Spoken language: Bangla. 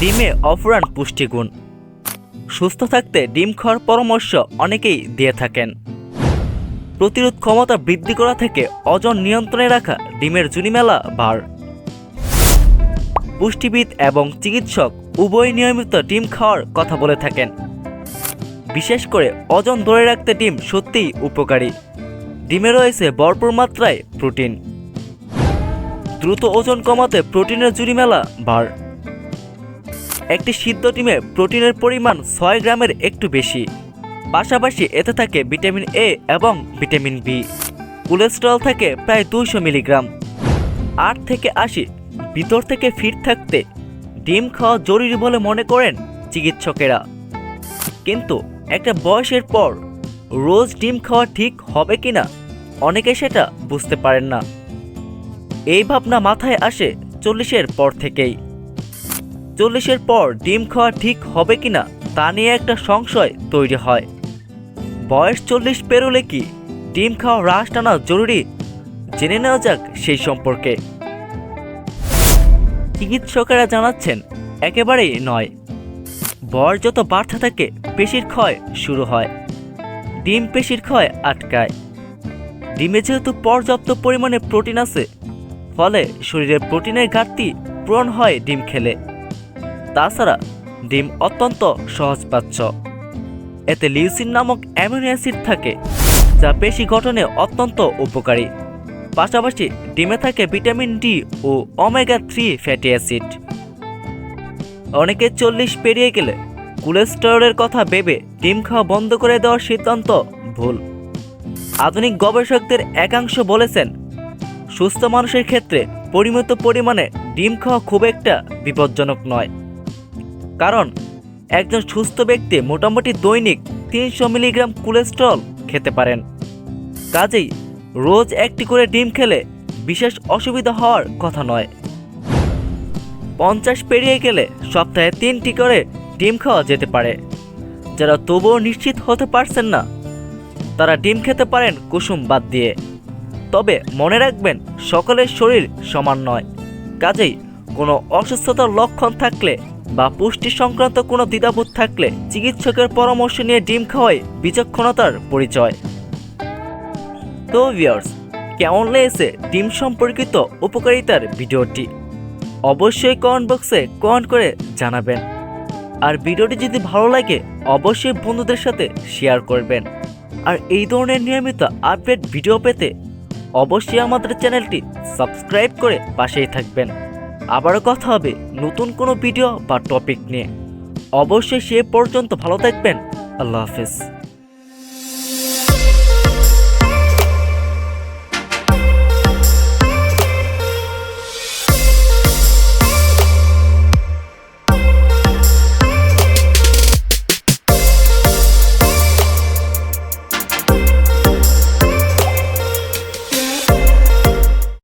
ডিমে অফুরান পুষ্টিগুণ। সুস্থ থাকতে ডিম খাওয়ার পরামর্শ অনেকেই দিয়ে থাকেন। প্রতিরোধ ক্ষমতা বৃদ্ধি করা থেকে ওজন নিয়ন্ত্রণে রাখা ডিমের জুনিমেলা বার পুষ্টিবিদ এবং চিকিৎসক উভয় নিয়মিত ডিম খাওয়ার কথা বলে থাকেন। বিশেষ করে ওজন ধরে রাখতে ডিম সত্যিই উপকারী। ডিমে রয়েছে ভরপুর মাত্রায় প্রোটিন। দ্রুত ওজন কমাতে প্রোটিনের জুড়ি মেলা বার একটি সিদ্ধ ডিমে প্রোটিনের পরিমাণ ছয় গ্রামের একটু বেশি। পাশাপাশি এতে থাকে ভিটামিন এ এবং ভিটামিন বি কোলেস্ট্রল থাকে প্রায় দুইশো মিলিগ্রাম। আট থেকে আশি, ভিতর থেকে ফিট থাকতে ডিম খাওয়া জরুরি বলে মনে করেন চিকিৎসকেরা। কিন্তু একটা বয়সের পর রোজ ডিম খাওয়া ঠিক হবে কিনা অনেকে সেটা বুঝতে পারেন না। এই ভাবনা মাথায় আসে চল্লিশের পর থেকেই। চল্লিশের পর ডিম খাওয়া ঠিক হবে কিনা তা নিয়ে একটা সংশয় তৈরি হয়। বয়স চল্লিশ পেরোলে কি ডিম খাওয়া হ্রাস টানা জরুরি? জেনে নেওয়া যাক সেই সম্পর্কে। চিকিৎসকেরা জানাচ্ছেন, একেবারেই নয়। বয়স যত বাড়তে থাকে, পেশির ক্ষয় শুরু হয়। ডিম পেশির ক্ষয় আটকায়। ডিমে যেহেতু পর্যাপ্ত পরিমাণে প্রোটিন আছে, ফলে শরীরে প্রোটিনের ঘাটতি পূরণ হয় ডিম খেলে। তাছাড়া ডিম অত্যন্ত সহজপাচ্য। এতে লিউসিন নামক অ্যামিনো অ্যাসিড থাকে, যা পেশি গঠনে অত্যন্ত উপকারী। পাশাপাশি ডিমে থাকে ভিটামিন ডি ও ওমেগা থ্রি ফ্যাটি অ্যাসিড। অনেকে চল্লিশ পেরিয়ে গেলে কোলেস্টেরলের কথা ভেবে ডিম খাওয়া বন্ধ করে দেওয়ার সিদ্ধান্ত ভুল। আধুনিক গবেষকদের একাংশ বলেছেন, সুস্থ মানুষের ক্ষেত্রে পরিমিত পরিমাণে ডিম খাওয়া খুব একটা বিপজ্জনক নয়। কারণ, একজন সুস্থ ব্যক্তি মোটামুটি দৈনিক তিনশো মিলিগ্রাম কোলেস্ট্রল খেতে পারেন। কাজেই রোজ একটি করে ডিম খেলে বিশেষ অসুবিধা হওয়ার কথা নয়। পঞ্চাশ পেরিয়ে গেলে সপ্তাহে তিনটি করে ডিম খাওয়া যেতে পারে। যারা তবুও নিশ্চিত হতে পারছেন না, তারা ডিম খেতে পারেন কুসুম বাদ দিয়ে। তবে মনে রাখবেন, সকলের শরীর সমান নয়। কাজেই কোনো অসুস্থতার লক্ষণ থাকলে বা পুষ্টি সংক্রান্ত কোনো দ্বিধাবোধ থাকলে চিকিৎসকের পরামর্শ নিয়ে ডিম খাওয়াই বিচক্ষণতার পরিচয়। তো ভিউয়ার্স কেমন লেগেছে ডিম সম্পর্কিত উপকারিতার ভিডিওটি? অবশ্যই কমেন্ট বক্সে কমেন্ট করে জানাবেন। আর ভিডিওটি যদি ভালো লাগে, অবশ্যই বন্ধুদের সাথে শেয়ার করবেন। আর এই ধরনের নিয়মিত আপডেট ভিডিও পেতে অবশ্যই আমাদের চ্যানেলটি সাবস্ক্রাইব করে পাশেই থাকবেন। আবারও কথা হবে নতুন কোনো ভিডিও বা টপিক নিয়ে। অবশ্যই সে পর্যন্ত ভালো থাকবেন। আল্লাহ হাফেজ।